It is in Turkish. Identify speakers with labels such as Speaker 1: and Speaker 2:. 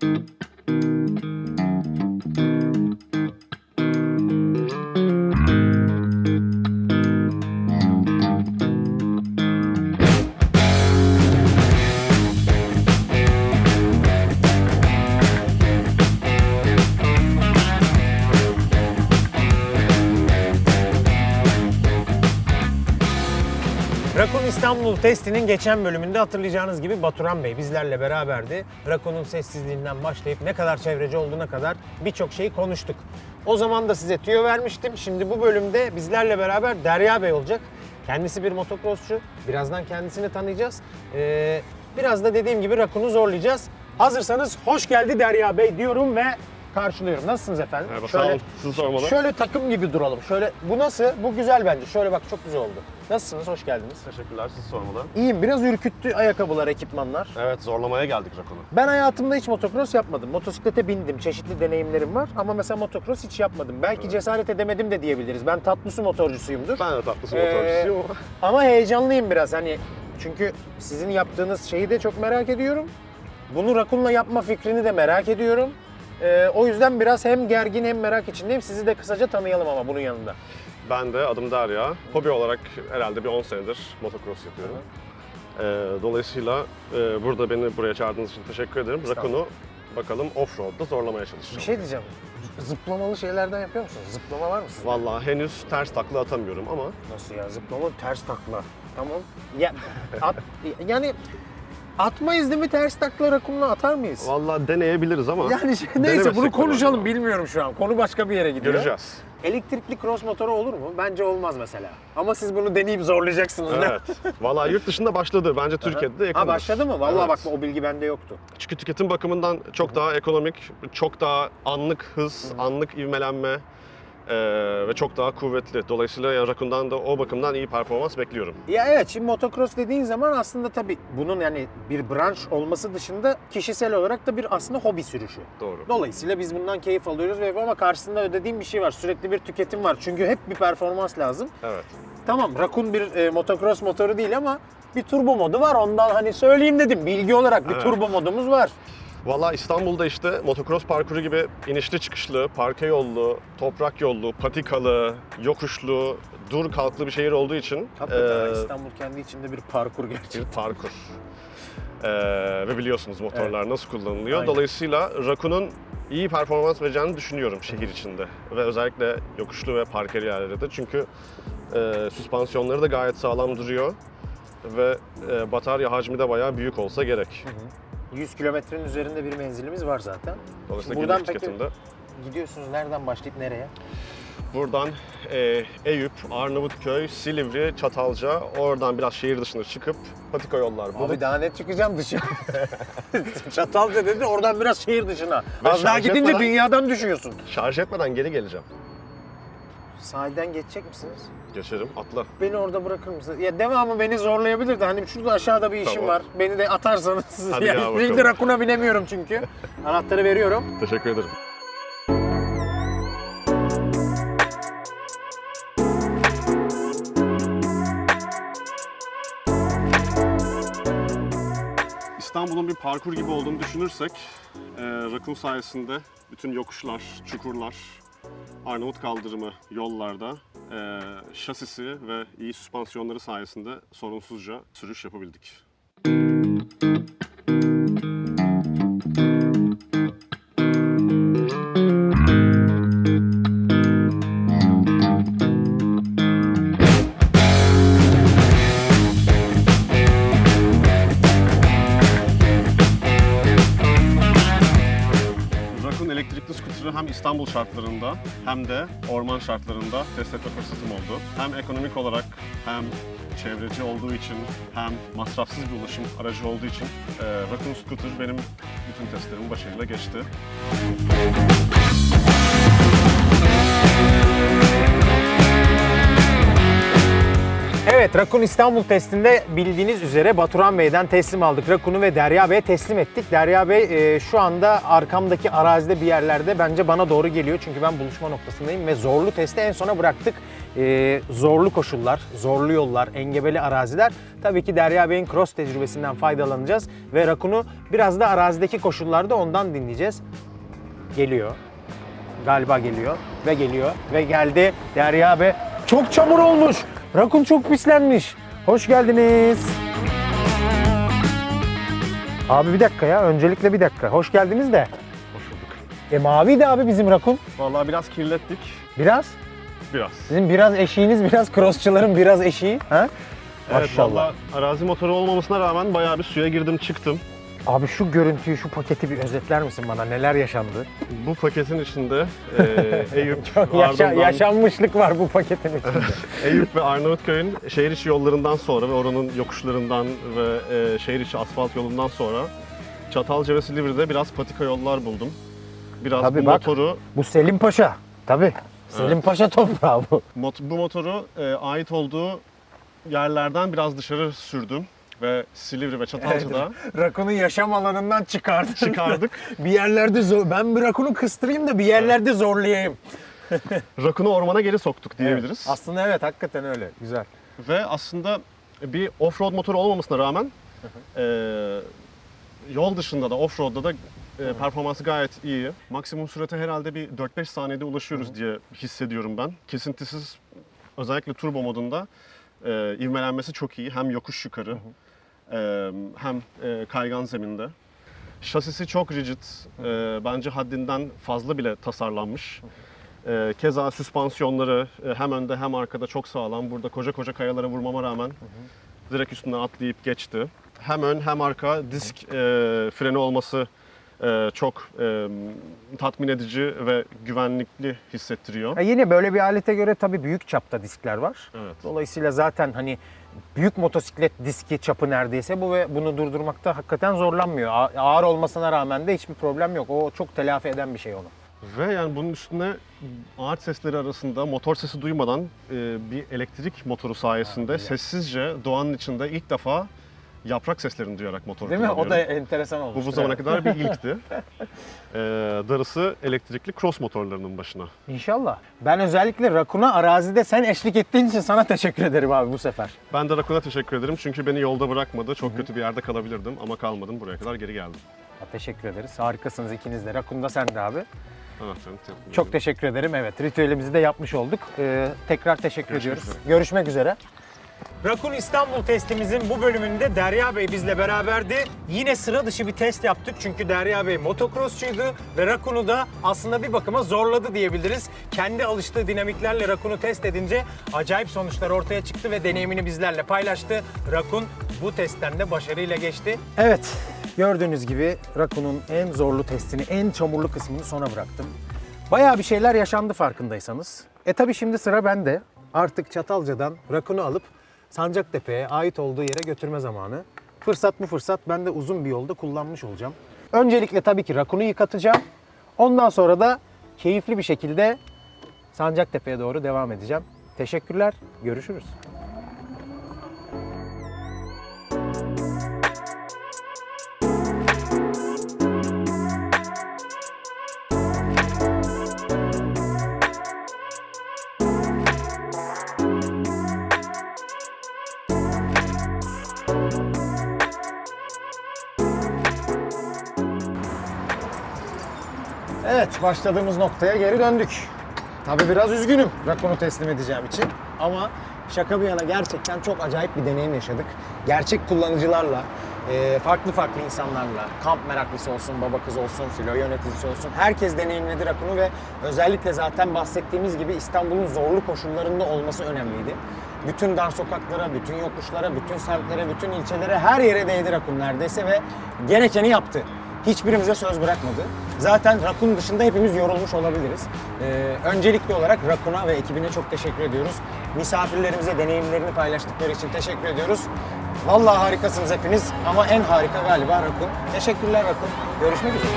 Speaker 1: Rakun İstanbul testinin geçen bölümünde hatırlayacağınız gibi Baturan Bey bizlerle beraberdi. Rakun'un sessizliğinden başlayıp ne kadar çevreci olduğuna kadar birçok şeyi konuştuk. O zaman da size tüyo vermiştim. Şimdi bu bölümde bizlerle beraber Derya Bey olacak. Kendisi bir motocrossçu. Birazdan kendisini tanıyacağız. Ee, biraz da dediğim gibi Rakun'u zorlayacağız. Hazırsanız hoş geldi Derya Bey diyorum ve karşılıyorum. Nasılsınız efendim?
Speaker 2: Merhaba, sağ olun. Sizi sormalı.
Speaker 1: Şöyle takım gibi duralım. Şöyle bu nasıl? Bu güzel bence. Şöyle bak çok güzel oldu. Nasılsınız? Hoş geldiniz.
Speaker 2: Teşekkürler, sizi sormalı.
Speaker 1: İyiyim. Biraz ürküttü ayakkabılar, ekipmanlar.
Speaker 2: Evet, zorlamaya geldik Rakun'u.
Speaker 1: Ben hayatımda hiç motocross yapmadım. Motosiklete bindim. Çeşitli deneyimlerim var ama mesela motocross hiç yapmadım. Belki cesaret edemedim de diyebiliriz. Ben tatlı su motorcusuyumdur.
Speaker 2: Ben de tatlısı
Speaker 1: Ee,
Speaker 2: motorcusuyum.
Speaker 1: Ama heyecanlıyım biraz hani çünkü sizin yaptığınız şeyi de çok merak ediyorum. Bunu Rakun'la yapma fikrini de merak ediyorum. Ee, o yüzden biraz hem gergin hem merak içindeyim. Sizi de kısaca tanıyalım ama bunun yanında.
Speaker 2: Ben de adım Derya. Hobi olarak herhalde bir 10 senedir motocross yapıyorum. Ee, dolayısıyla e, burada beni buraya çağırdığınız için teşekkür ederim. Rakun'u bakalım off-road'da zorlamaya çalışacağım.
Speaker 1: Bir şey diyeceğim. Zıplamalı şeylerden yapıyor musunuz? Zıplama var mı sizde?
Speaker 2: Vallahi henüz ters takla atamıyorum ama
Speaker 1: Nasıl ya? Zıplama ters takla. Tamam. Ya, at, yani atmayız değil mi ters takla rakumla atar mıyız?
Speaker 2: vallahi deneyebiliriz ama
Speaker 1: Yani şey, neyse bunu konuşalım bilmiyorum şu an. Konu başka bir yere gidiyor.
Speaker 2: göreceğiz.
Speaker 1: Elektrikli cross motoru olur mu? Bence olmaz mesela. Ama siz bunu deneyip zorlayacaksınız.
Speaker 2: Evet. Vallahi yurt dışında başladı. Bence Türkiye'de de
Speaker 1: Ha
Speaker 2: yakındır.
Speaker 1: başladı mı? Vallahi
Speaker 2: Evet.
Speaker 1: bak o bilgi bende yoktu.
Speaker 2: Çünkü tüketim bakımından çok daha ekonomik, çok daha anlık hız, anlık ivmelenme eee, ve çok daha kuvvetli. Dolayısıyla Rakun'dan da o bakımdan iyi performans bekliyorum.
Speaker 1: Ya evet şimdi motocross dediğin zaman aslında tabii bunun yani bir branş olması dışında kişisel olarak da bir aslında hobi sürüşü.
Speaker 2: Doğru.
Speaker 1: Dolayısıyla biz bundan keyif alıyoruz ve ama karşısında ödediğim bir şey var. Sürekli bir tüketim var. Çünkü hep bir performans lazım.
Speaker 2: Evet.
Speaker 1: Tamam Rakun bir e, motocross motoru değil ama bir turbo modu var. Ondan hani söyleyeyim dedim. Bilgi olarak bir
Speaker 2: Evet.
Speaker 1: turbo modumuz var.
Speaker 2: Valla İstanbul'da işte motocross parkuru gibi inişli çıkışlı, parke yollu, toprak yollu, patikalı, yokuşlu, dur kalklı bir şehir olduğu için
Speaker 1: Hakikaten
Speaker 2: eee,
Speaker 1: İstanbul kendi içinde bir parkur gerçekten.
Speaker 2: bir parkur. Eee, ve biliyorsunuz motorlar nasıl kullanılıyor.
Speaker 1: Aynen.
Speaker 2: Dolayısıyla Rakun'un iyi performans vereceğini düşünüyorum şehir içinde. Ve özellikle yokuşlu ve parkeli yerlerde de. Çünkü eee, süspansiyonları da gayet sağlam duruyor. Ve eee, batarya hacmi de bayağı büyük olsa gerek.
Speaker 1: 100 kilometrenin üzerinde bir menzilimiz var zaten.
Speaker 2: Dolayısıyla
Speaker 1: Buradan peki-. Gidiyorsunuz nereden başlayıp nereye?
Speaker 2: Buradan eee, Eyüp, Arnavutköy, Silivri, Çatalca, oradan biraz şehir dışına çıkıp patika yollar bulup
Speaker 1: Abi daha net çıkacağım dışarı. Çatalca dedi oradan biraz şehir dışına.
Speaker 2: Ve
Speaker 1: Az daha
Speaker 2: şarj
Speaker 1: gidince
Speaker 2: etmeden-
Speaker 1: dünyadan düşüyorsun.
Speaker 2: şarj etmeden geri geleceğim.
Speaker 1: Sahilden geçecek misiniz?
Speaker 2: Geçerim, atla.
Speaker 1: Beni orada bırakır mısınız? Ya devamı beni zorlayabilir de hani şurada aşağıda bir işim
Speaker 2: Tamam.
Speaker 1: var. Beni de atarsanız.
Speaker 2: Hadi ya bakalım.
Speaker 1: Ringde Rakun'a binemiyorum çünkü. Anahtarı veriyorum.
Speaker 2: Teşekkür ederim. İstanbul'un bir parkur gibi olduğunu düşünürsek, e, Rakun sayesinde bütün yokuşlar, çukurlar, Arnavut kaldırımı yollarda e, şasisi ve iyi süspansiyonları sayesinde sorunsuzca sürüş yapabildik. Rakun elektrikli skuteri hem İstanbul şartlarında hem de orman şartlarında test etme fırsatım oldu. Hem ekonomik olarak hem çevreci olduğu için hem masrafsız bir ulaşım aracı olduğu için e, Rakun Scooter benim bütün testlerimi başarıyla geçti.
Speaker 1: Evet, Rakun İstanbul testinde bildiğiniz üzere Baturan Bey'den teslim aldık. Rakun'u ve Derya Bey'e teslim ettik. Derya Bey e, şu anda arkamdaki arazide bir yerlerde bence bana doğru geliyor. Çünkü ben buluşma noktasındayım ve zorlu testi en sona bıraktık. E, zorlu koşullar, zorlu yollar, engebeli araziler. Tabii ki Derya Bey'in cross tecrübesinden faydalanacağız. Ve Rakun'u biraz da arazideki koşullarda ondan dinleyeceğiz. Geliyor. Galiba geliyor ve geliyor ve geldi Derya Bey. Çok çamur olmuş. Rakun çok pislenmiş. Hoş geldiniz. Abi bir dakika ya. Öncelikle bir dakika. Hoş geldiniz de.
Speaker 2: Hoş bulduk.
Speaker 1: E maviydi abi bizim rakun.
Speaker 2: Vallahi biraz kirlettik.
Speaker 1: Biraz.
Speaker 2: Biraz.
Speaker 1: Sizin biraz eşiğiniz, biraz crossçıların biraz eşiği. Ha?
Speaker 2: Evet
Speaker 1: Maşallah.
Speaker 2: valla arazi motoru olmamasına rağmen bayağı bir suya girdim çıktım.
Speaker 1: Abi şu görüntüyü, şu paketi bir özetler misin bana? Neler yaşandı?
Speaker 2: Bu paketin içinde e, Eyüp,
Speaker 1: Yaşa-
Speaker 2: ardından
Speaker 1: yaşanmışlık var bu paketin içinde.
Speaker 2: Eyüp ve Arnavutköy'ün şehir içi yollarından sonra ve oranın yokuşlarından ve e, şehir içi asfalt yolundan sonra Çatalca ve Silivri'de biraz patika yollar buldum. Biraz
Speaker 1: Tabii
Speaker 2: bu
Speaker 1: bak.
Speaker 2: motoru
Speaker 1: bu Selim Paşa. Tabii. Selim Paşa toprağı bu.
Speaker 2: mot- bu motoru e, ait olduğu yerlerden biraz dışarı sürdüm ve Silivri ve Çatalca'da
Speaker 1: Rakun'u yaşam alanından çıkardık.
Speaker 2: çıkardık.
Speaker 1: bir yerlerde zor... Ben bir rakunu kıstırayım da bir yerlerde zorlayayım.
Speaker 2: Rakunu ormana geri soktuk diyebiliriz.
Speaker 1: Aslında evet hakikaten öyle. Güzel.
Speaker 2: Ve aslında bir off-road motoru olmamasına rağmen e, yol dışında da off-road'da da e, performansı gayet iyi. Maksimum sürate herhalde bir 4-5 saniyede ulaşıyoruz diye hissediyorum ben. Kesintisiz özellikle turbo modunda e, ivmelenmesi çok iyi. Hem yokuş yukarı e, hem kaygan zeminde. Şasisi çok rigid. Bence haddinden fazla bile tasarlanmış. Keza süspansiyonları hem önde hem arkada çok sağlam. Burada koca koca kayalara vurmama rağmen direkt üstünden atlayıp geçti. Hem ön hem arka disk freni olması e, çok e, tatmin edici ve güvenlikli hissettiriyor.
Speaker 1: Ya yine böyle bir alete göre tabii büyük çapta diskler var.
Speaker 2: Evet.
Speaker 1: Dolayısıyla zaten hani büyük motosiklet diski çapı neredeyse bu ve bunu durdurmakta hakikaten zorlanmıyor. A- Ağır olmasına rağmen de hiçbir problem yok. O çok telafi eden bir şey onu.
Speaker 2: Ve yani bunun üstüne ağaç sesleri arasında motor sesi duymadan e, bir elektrik motoru sayesinde sessizce doğanın içinde ilk defa yaprak seslerini duyarak motor
Speaker 1: Değil mi? O da enteresan olmuş.
Speaker 2: Bu bu zamana kadar bir ilkti. E, darısı elektrikli cross motorlarının başına.
Speaker 1: İnşallah. Ben özellikle Rakun'a arazide sen eşlik ettiğin için sana teşekkür ederim abi bu sefer.
Speaker 2: Ben de Rakun'a teşekkür ederim çünkü beni yolda bırakmadı. Çok kötü bir yerde kalabilirdim ama kalmadım. Buraya kadar geri geldim.
Speaker 1: Ha, Teşekkür ederiz. Harikasınız ikiniz de. Rakun da sen de abi.
Speaker 2: Evet, canım, teşekkür
Speaker 1: Çok teşekkür ederim. Evet, ritüelimizi de yapmış olduk. Ee, tekrar teşekkür
Speaker 2: Görüşmek
Speaker 1: ediyoruz.
Speaker 2: üzere.
Speaker 1: Görüşmek üzere. Rakun İstanbul testimizin bu bölümünde Derya Bey bizle beraberdi. Yine sıra dışı bir test yaptık çünkü Derya Bey motocrossçuydu ve Rakun'u da aslında bir bakıma zorladı diyebiliriz. Kendi alıştığı dinamiklerle Rakun'u test edince acayip sonuçlar ortaya çıktı ve deneyimini bizlerle paylaştı. Rakun bu testten de başarıyla geçti. Evet, gördüğünüz gibi Rakun'un en zorlu testini, en çamurlu kısmını sona bıraktım. Bayağı bir şeyler yaşandı farkındaysanız. E tabi şimdi sıra bende. Artık Çatalca'dan Rakun'u alıp Sancaktepe'ye ait olduğu yere götürme zamanı. Fırsat bu fırsat ben de uzun bir yolda kullanmış olacağım. Öncelikle tabii ki Rakun'u yıkatacağım. Ondan sonra da keyifli bir şekilde Sancaktepe'ye doğru devam edeceğim. Teşekkürler, görüşürüz. Evet, başladığımız noktaya geri döndük. Tabii biraz üzgünüm Rakon'u teslim edeceğim için. Ama şaka bir yana gerçekten çok acayip bir deneyim yaşadık. Gerçek kullanıcılarla, e, farklı farklı insanlarla, kamp meraklısı olsun, baba kız olsun, filo yöneticisi olsun. Herkes deneyimledi Rakon'u ve özellikle zaten bahsettiğimiz gibi İstanbul'un zorlu koşullarında olması önemliydi. Bütün dar sokaklara, bütün yokuşlara, bütün semtlere, bütün ilçelere her yere değdi Rakun neredeyse ve gerekeni yaptı hiçbirimize söz bırakmadı. Zaten Rakun dışında hepimiz yorulmuş olabiliriz. Ee, öncelikli olarak Rakun'a ve ekibine çok teşekkür ediyoruz. Misafirlerimize deneyimlerini paylaştıkları için teşekkür ediyoruz. Vallahi harikasınız hepiniz ama en harika galiba Rakun. Teşekkürler Rakun. Görüşmek üzere.